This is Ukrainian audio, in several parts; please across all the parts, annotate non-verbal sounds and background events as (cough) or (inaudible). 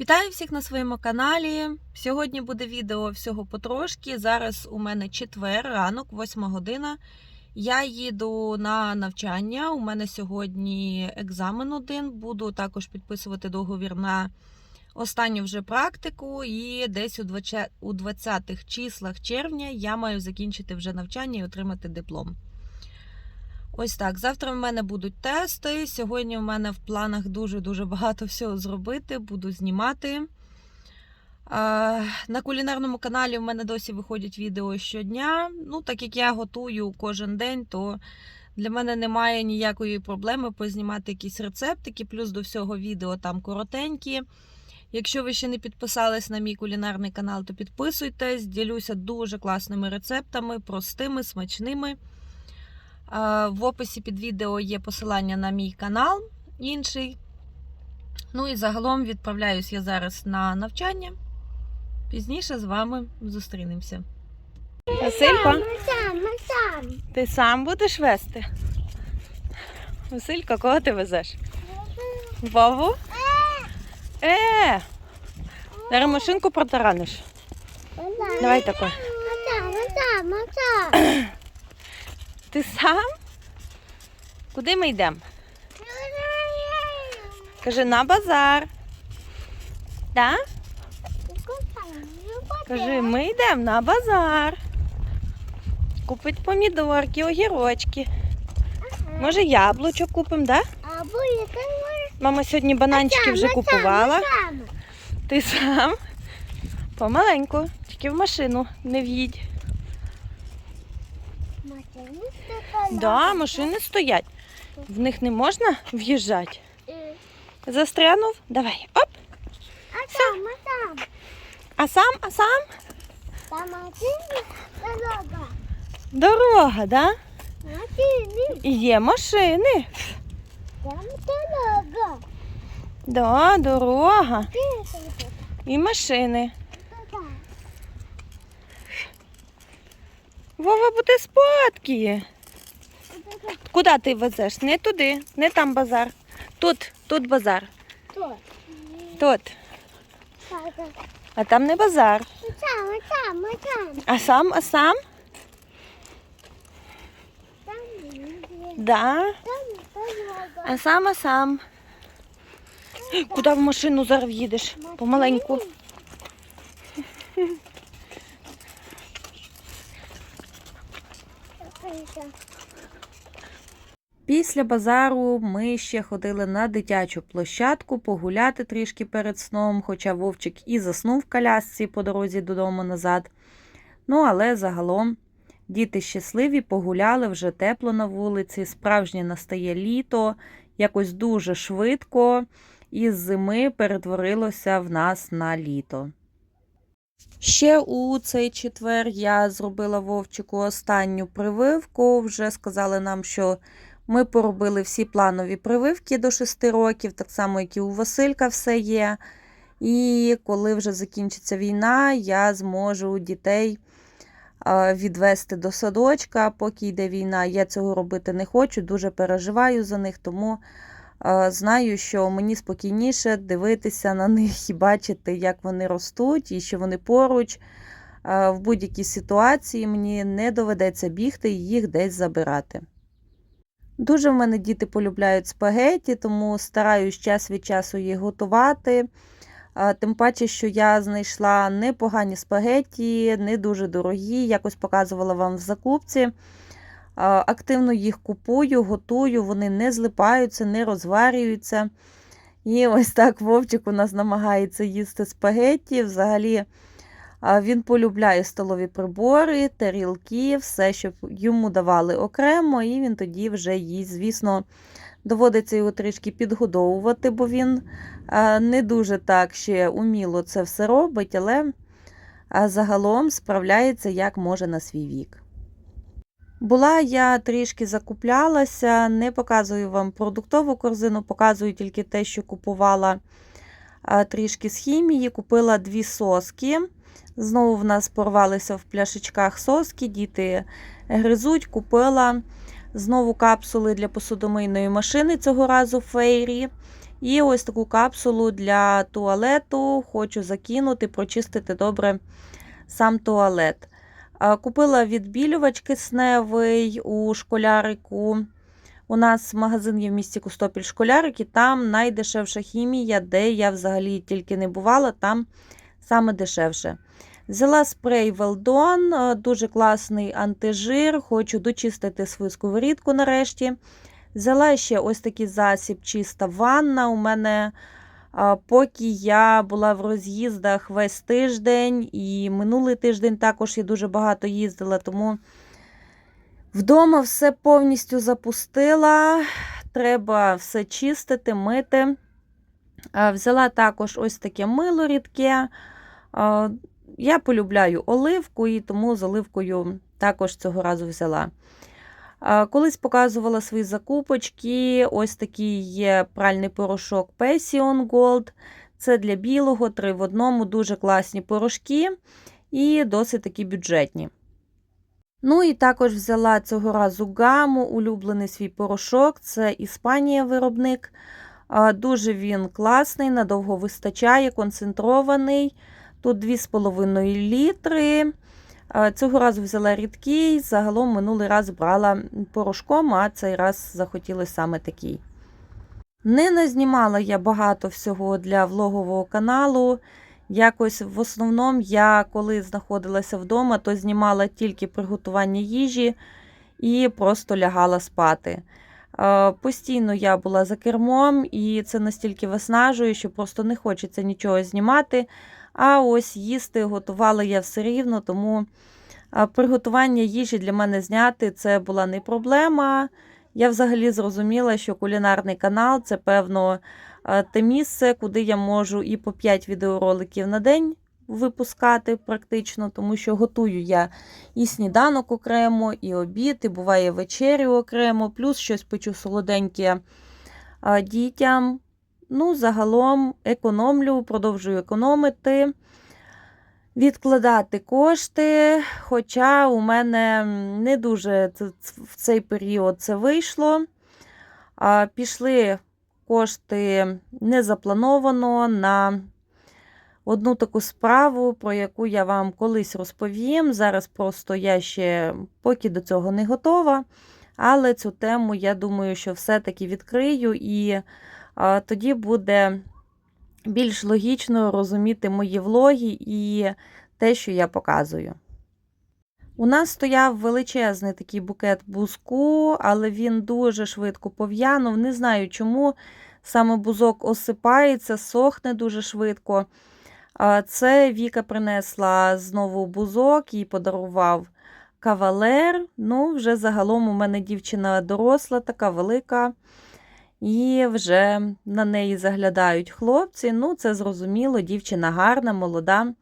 Вітаю всіх на своєму каналі. Сьогодні буде відео всього потрошки. Зараз у мене четвер, ранок, 8 година. Я їду на навчання. У мене сьогодні екзамен один. Буду також підписувати договір на останню вже практику. І десь у 20 у 20-х числах червня я маю закінчити вже навчання і отримати диплом. Ось так. Завтра в мене будуть тести. Сьогодні в мене в планах дуже-дуже багато всього зробити. Буду знімати. На кулінарному каналі в мене досі виходять відео щодня. Ну, так як я готую кожен день, то для мене немає ніякої проблеми познімати якісь рецептики, плюс до всього відео там коротенькі. Якщо ви ще не підписались на мій кулінарний канал, то підписуйтесь, ділюся дуже класними рецептами, простими, смачними. Е, В описі під відео є посилання на мій канал інший. Ну і загалом відправляюсь я зараз на навчання. Пізніше з вами зустрінемося. Василько, ти сам будеш вести? Василько, кого ти везеш? Вову? Е! Зараз машинку протараниш. Давай тако. Ти сам? Куди ми йдемо? Кажи на базар. Да? Кажи, ми йдемо на базар. Купить помідорки, огірочки. Може, яблучок купимо, да? Мама сьогодні бананчики вже купувала. Ти сам? Помаленьку, тільки в машину не в'їдь. Да, машини стоять. В них не можна в'їжджати. Застрянув? Давай. Оп. А там, а там. А сам, а сам? Там машини дорога. Дорога, да? Машини. Є машини. Там дорога. Да, дорога. І машини. Туди. Вова буде спадки. Куди ти везеш? Не туди, не там базар. Тут, тут базар. Тут. Тут. А там не базар. Там, там, там. А сам, а сам? Там, Да. А сам, а сам. Куди в машину зараз їдеш? Помаленьку. Після базару ми ще ходили на дитячу площадку погуляти трішки перед сном, хоча Вовчик і заснув в колясці по дорозі додому назад. Ну, але загалом діти щасливі, погуляли вже тепло на вулиці, справжнє настає літо, якось дуже швидко, із зими перетворилося в нас на літо. Ще у цей четвер я зробила Вовчику останню прививку. Вже сказали нам, що ми поробили всі планові прививки до 6 років, так само, як і у Василька все є. І коли вже закінчиться війна, я зможу дітей відвести до садочка, поки йде війна. Я цього робити не хочу, дуже переживаю за них, тому знаю, що мені спокійніше дивитися на них і бачити, як вони ростуть, і що вони поруч. В будь-якій ситуації мені не доведеться бігти і їх десь забирати. Дуже в мене діти полюбляють спагеті, тому стараюсь час від часу їх готувати. Тим паче, що я знайшла непогані спагеті, не дуже дорогі, якось показувала вам в закупці. Активно їх купую, готую, вони не злипаються, не розварюються. І ось так Вовчик у нас намагається їсти спагеті. Взагалі він полюбляє столові прибори, тарілки, все, щоб йому давали окремо, і він тоді вже їсть. Звісно, доводиться його трішки підгодовувати, бо він не дуже так ще уміло це все робить, але загалом справляється як може на свій вік. Була я трішки закуплялася, не показую вам продуктову корзину, показую тільки те, що купувала трішки з хімії. Купила дві соски. Знову в нас порвалися в пляшечках соски, діти гризуть, купила Знову капсули для посудомийної машини цього разу фейрі. І ось таку капсулу для туалету хочу закинути, прочистити добре сам туалет. Купила відбілювач кисневий у школярику. У нас магазин є в місті Костопіль школярик, і там найдешевша хімія, де я взагалі тільки не бувала, там саме дешевше. Взяла спрей Велдон, дуже класний антижир, хочу дочистити свою сковорідку нарешті. Взяла ще ось такий засіб, чиста ванна. У мене поки я була в роз'їздах весь тиждень, і минулий тиждень також я дуже багато їздила, тому вдома все повністю запустила. Треба все чистити, мити. Взяла також ось таке мило рідке. Я полюбляю оливку, і тому з оливкою також цього разу взяла. Колись показувала свої закупочки. Ось такий є пральний порошок Passion Gold. Це для білого, три в одному, дуже класні порошки і досить такі бюджетні. Ну і також взяла цього разу гаму, улюблений свій порошок. Це Іспанія виробник. Дуже він класний, надовго вистачає, концентрований. Тут 2,5 літри. Цього разу взяла рідкий, загалом минулий раз брала порошком, а цей раз захотілося саме такий. Не назнімала я багато всього для влогового каналу. Якось в основному я, коли знаходилася вдома, то знімала тільки приготування їжі і просто лягала спати. Постійно я була за кермом, і це настільки виснажує, що просто не хочеться нічого знімати. А ось їсти готувала я все рівно, тому приготування їжі для мене зняти це була не проблема. Я взагалі зрозуміла, що кулінарний канал це, певно, те місце, куди я можу і по 5 відеороликів на день випускати практично, тому що готую я і сніданок окремо, і обід, і буває вечерю окремо, плюс щось печу солоденьке дітям. Ну, загалом економлю, продовжую економити, відкладати кошти. Хоча у мене не дуже в цей період це вийшло. Пішли кошти незаплановано на одну таку справу, про яку я вам колись розповім. Зараз просто я ще поки до цього не готова. Але цю тему, я думаю, що все-таки відкрию, і тоді буде більш логічно розуміти мої влоги і те, що я показую. У нас стояв величезний такий букет бузку, але він дуже швидко пов'янув. Не знаю чому. Саме бузок осипається, сохне дуже швидко. Це Віка принесла знову бузок і подарував кавалер. Ну, вже загалом у мене дівчина доросла, така велика. І вже на неї заглядають хлопці. Ну, це зрозуміло, дівчина гарна, молода.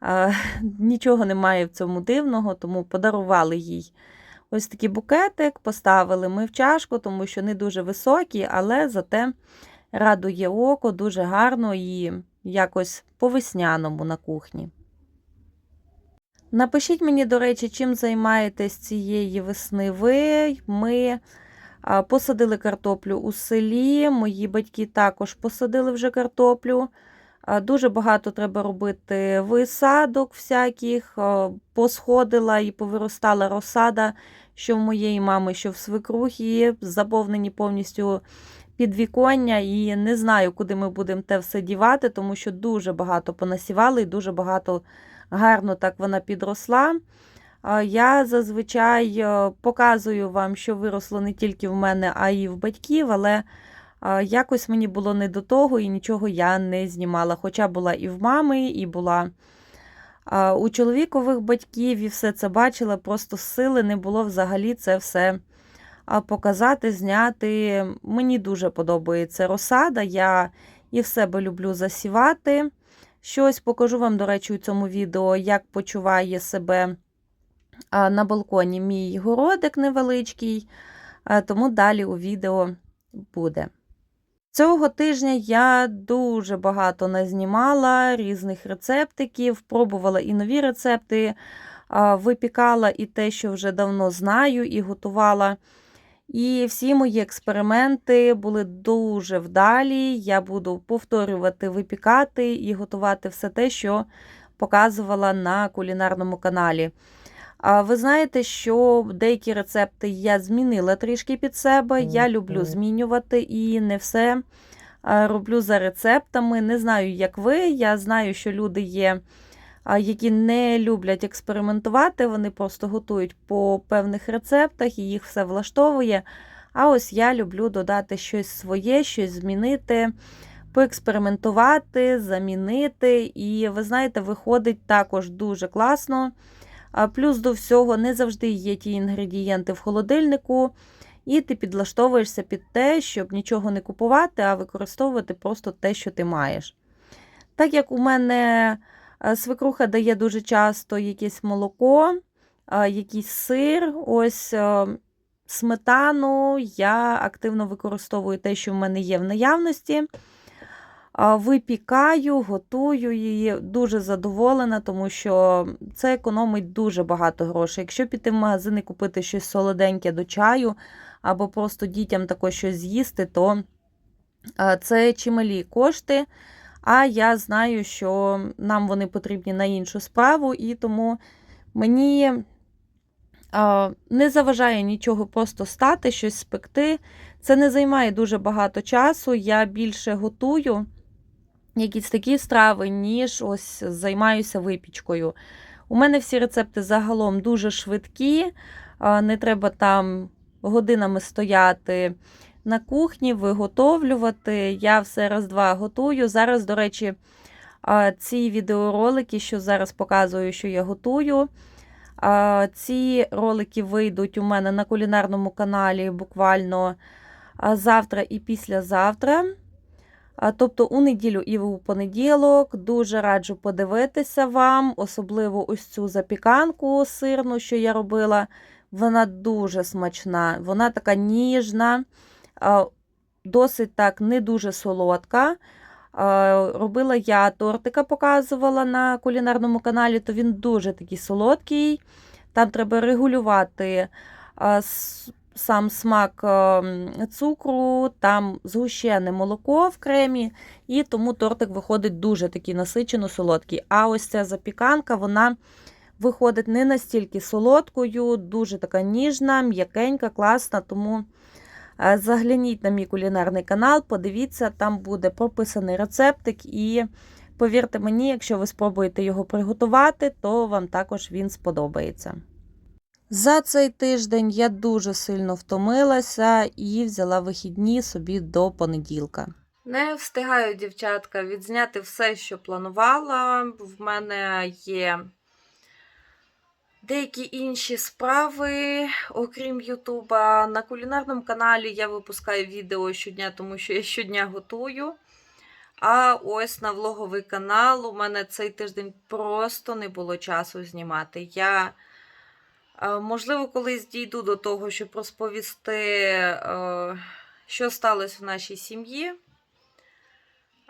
(laughs) Нічого немає в цьому дивного, тому подарували їй ось такий букетик, поставили ми в чашку, тому що не дуже високі, але зате радує око, дуже гарно і якось по-весняному на кухні. Напишіть мені, до речі, чим займаєтесь цієї весни ви. Ми посадили картоплю у селі, мої батьки також посадили вже картоплю. Дуже багато треба робити висадок всяких, посходила і повиростала розсада, що в моєї мами, що в свекрухі, заповнені повністю підвіконня, і не знаю, куди ми будемо те все дівати, тому що дуже багато понасівали і дуже багато гарно так вона підросла. Я зазвичай е, показую вам, що виросло не тільки в мене, а й в батьків, але якось мені було не до того і нічого я не знімала. Хоча була і в мами, і була у чоловікових батьків, і все це бачила, просто сили не було взагалі це все показати, зняти. Мені дуже подобається розсада. Я і в себе люблю засівати. Щось покажу вам, до речі, у цьому відео, як почуває себе на балконі мій городик невеличкий, тому далі у відео буде. Цього тижня я дуже багато назнімала різних рецептиків, пробувала і нові рецепти, випікала і те, що вже давно знаю, і готувала. І всі мої експерименти були дуже вдалі. Я буду повторювати, випікати і готувати все те, що показувала на кулінарному каналі. А ви знаєте, що деякі рецепти я змінила трішки під себе. Я люблю змінювати і не все роблю за рецептами. Не знаю, як ви. Я знаю, що люди є, які не люблять експериментувати, вони просто готують по певних рецептах і їх все влаштовує. А ось я люблю додати щось своє, щось змінити, поекспериментувати, замінити. І ви знаєте, виходить також дуже класно. А Плюс до всього не завжди є ті інгредієнти в холодильнику, і ти підлаштовуєшся під те, щоб нічого не купувати, а використовувати просто те, що ти маєш. Так як у мене е, свекруха дає дуже часто якесь молоко, е, якийсь сир, ось е, сметану, я активно використовую те, що в мене є в наявності. Випікаю, готую її, дуже задоволена, тому що це економить дуже багато грошей. Якщо піти в магазин і купити щось солоденьке до чаю, або просто дітям також щось з'їсти, то це чималі кошти. А я знаю, що нам вони потрібні на іншу справу, і тому мені не заважає нічого просто стати, щось спекти. Це не займає дуже багато часу. Я більше готую якісь такі страви, ніж ось займаюся випічкою. У мене всі рецепти загалом дуже швидкі, не треба там годинами стояти на кухні, виготовлювати. Я все раз-два готую. Зараз, до речі, ці відеоролики, що зараз показую, що я готую. Ці ролики вийдуть у мене на кулінарному каналі буквально завтра і післязавтра. Тобто у неділю і у понеділок дуже раджу подивитися вам, особливо ось цю запіканку сирну, що я робила. Вона дуже смачна, вона така ніжна, досить так не дуже солодка. Робила я тортика, показувала на кулінарному каналі, то він дуже такий солодкий. Там треба регулювати сам смак ем, цукру, там згущене молоко в кремі, і тому тортик виходить дуже такий насичено солодкий. А ось ця запіканка, вона виходить не настільки солодкою, дуже така ніжна, м'якенька, класна. Тому е, загляніть на мій кулінарний канал, подивіться, там буде прописаний рецептик. І повірте мені, якщо ви спробуєте його приготувати, то вам також він сподобається. За цей тиждень я дуже сильно втомилася і взяла вихідні собі до понеділка. Не встигаю, дівчатка, відзняти все, що планувала. В мене є деякі інші справи, окрім Ютуба. На кулінарному каналі я випускаю відео щодня, тому що я щодня готую. А ось на влоговий канал у мене цей тиждень просто не було часу знімати. Я Можливо, колись дійду до того, щоб розповісти, е, що сталося в нашій сім'ї.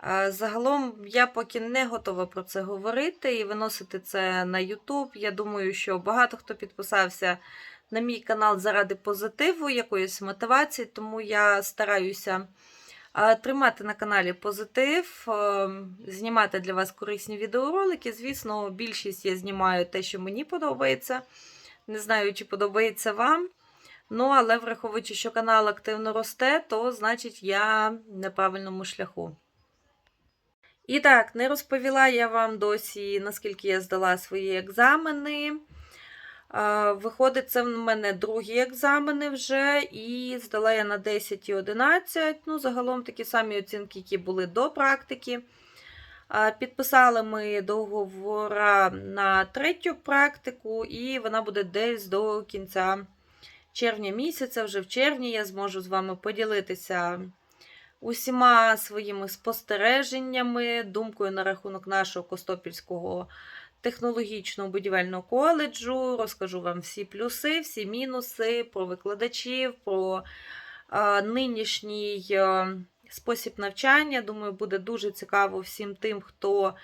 Е, Загалом я поки не готова про це говорити і виносити це на YouTube. Я думаю, що багато хто підписався на мій канал заради позитиву, якоїсь мотивації, тому я стараюся е, тримати на каналі позитив, е, знімати для вас корисні відеоролики. Звісно, більшість я знімаю те, що мені подобається. Не знаю, чи подобається вам. Ну, але враховуючи, що канал активно росте, то значить я на правильному шляху. І так, не розповіла я вам досі, наскільки я здала свої екзамени. Виходить, це в мене другі екзамени вже, і здала я на 10 і 11. Ну, загалом такі самі оцінки, які були до практики. Е, Підписали ми договора на третю практику, і вона буде десь до кінця червня місяця. Вже в червні я зможу з вами поділитися усіма своїми спостереженнями, думкою на рахунок нашого Костопільського технологічного будівельного коледжу. Розкажу вам всі плюси, всі мінуси про викладачів, про е, нинішній. Е, спосіб навчання. Думаю, буде дуже цікаво всім тим, хто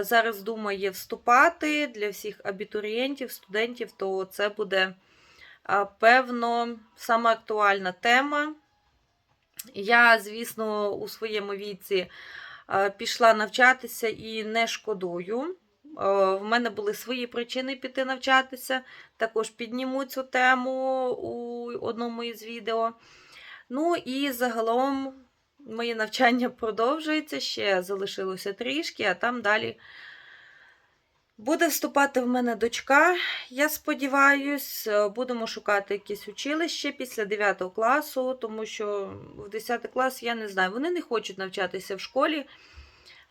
зараз думає вступати для всіх абітурієнтів, студентів, то це буде певно, сама актуальна тема. Я, звісно, у своєму віці пішла навчатися і не шкодую. Е, В мене були свої причини піти навчатися. Також підніму цю тему у одному із відео. Ну і загалом моє навчання продовжується, ще залишилося трішки, а там далі буде вступати в мене дочка. Я сподіваюсь, Е, будемо шукати якесь училище після 9 класу, тому що в 10 клас я не знаю, вони не хочуть навчатися в школі.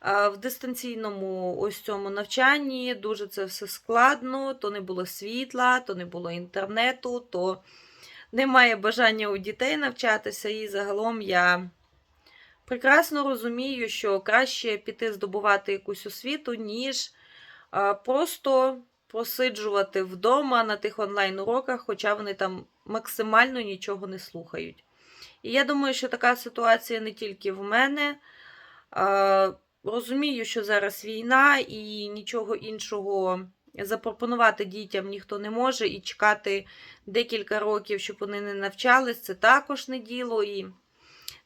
В дистанційному ось цьому навчанні дуже це все складно, то не було світла, то не було інтернету, то немає бажання у дітей навчатися. І загалом я прекрасно розумію, що краще піти здобувати якусь освіту, ніж просто просиджувати вдома на тих онлайн-уроках, хоча вони там максимально нічого не слухають. І я думаю, що така ситуація не тільки в мене. Розумію, що зараз війна і нічого іншого запропонувати дітям ніхто не може, і чекати декілька років, щоб вони не навчались, це також не діло. І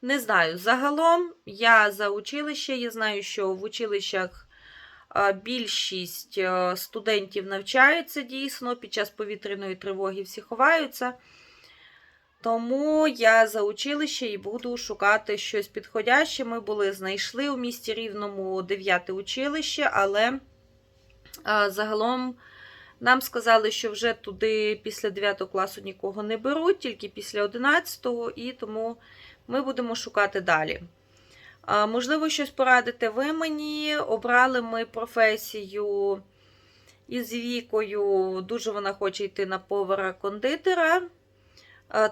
не знаю. Загалом я за училище. Я знаю, що в училищах більшість студентів навчаються дійсно, під час повітряної тривоги всі ховаються. Тому я за училище і буду шукати щось підходяще. Ми були знайшли у місті Рівному 9 училище, але загалом нам сказали, що вже туди після 9 класу нікого не беруть, тільки після 11, і тому ми будемо шукати далі. Можливо, щось порадите ви мені. Обрали ми професію із вікою. Дуже вона хоче йти на повара-кондитера.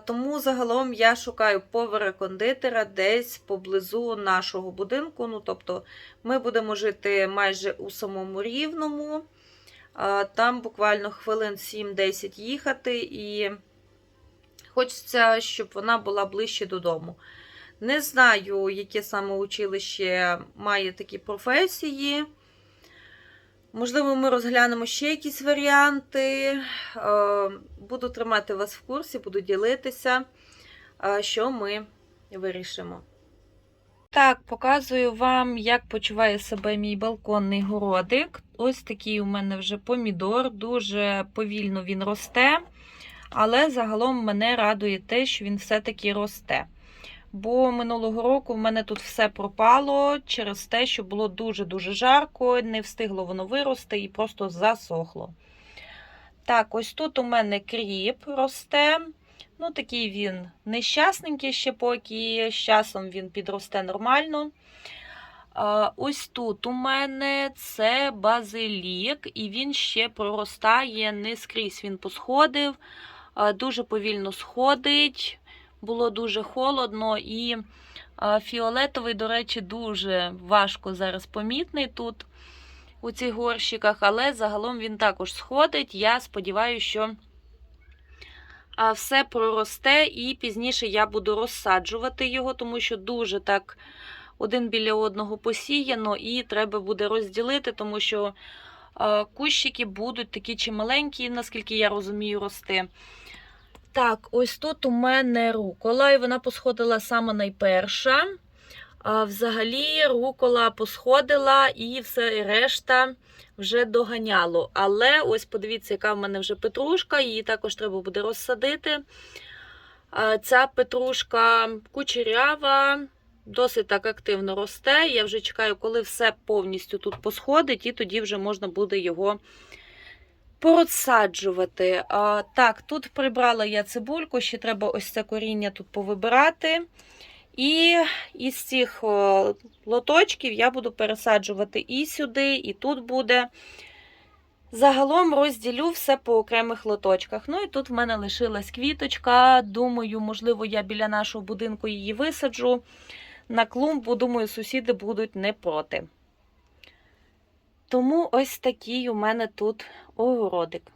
Тому загалом я шукаю повара-кондитера десь поблизу нашого будинку. Ну, тобто, ми будемо жити майже у самому рівному. Там буквально хвилин 7-10 їхати, і хочеться, щоб вона була ближче додому. Не знаю, яке саме училище має такі професії. Можливо, ми розглянемо ще якісь варіанти. Е, Буду тримати вас в курсі, буду ділитися, е, що ми вирішимо. Так, показую вам, як почуває себе мій балконний городик. Ось такий у мене вже помідор, дуже повільно він росте, але загалом мене радує те, що він все-таки росте. Бо минулого року в мене тут все пропало через те, що було дуже-дуже жарко, не встигло воно вирости і просто засохло. Так, ось тут у мене кріп росте. Ну, такий він нещасненький ще поки, з часом він підросте нормально. Ось тут у мене це базилік, і він ще проростає не скрізь. Він посходив, дуже повільно сходить було дуже холодно, і фіолетовий, до речі, дуже важко зараз помітний тут у цих горщиках, але загалом він також сходить. Я сподіваюся, що все проросте, і пізніше я буду розсаджувати його, тому що дуже так один біля одного посіяно, і треба буде розділити, тому що кущики будуть такі чималенькі, наскільки я розумію, рости. Так, ось тут у мене рукола, і вона посходила саме найперша. Взагалі, рукола посходила і все решта вже доганяло. Але ось подивіться, яка в мене вже петрушка, її також треба буде розсадити. Ця петрушка кучерява, досить так активно росте. Я вже чекаю, коли все повністю тут посходить, і тоді вже можна буде його порозсаджувати. А, Так, тут прибрала я цибульку, ще треба ось це коріння тут повибирати. І із цих лоточків я буду пересаджувати і сюди, і тут буде. Загалом розділю все по окремих лоточках. Ну і тут в мене лишилась квіточка. Думаю, можливо, я біля нашого будинку її висаджу на клумбу. Думаю, сусіди будуть не проти. Тому ось такий у мене тут огородик.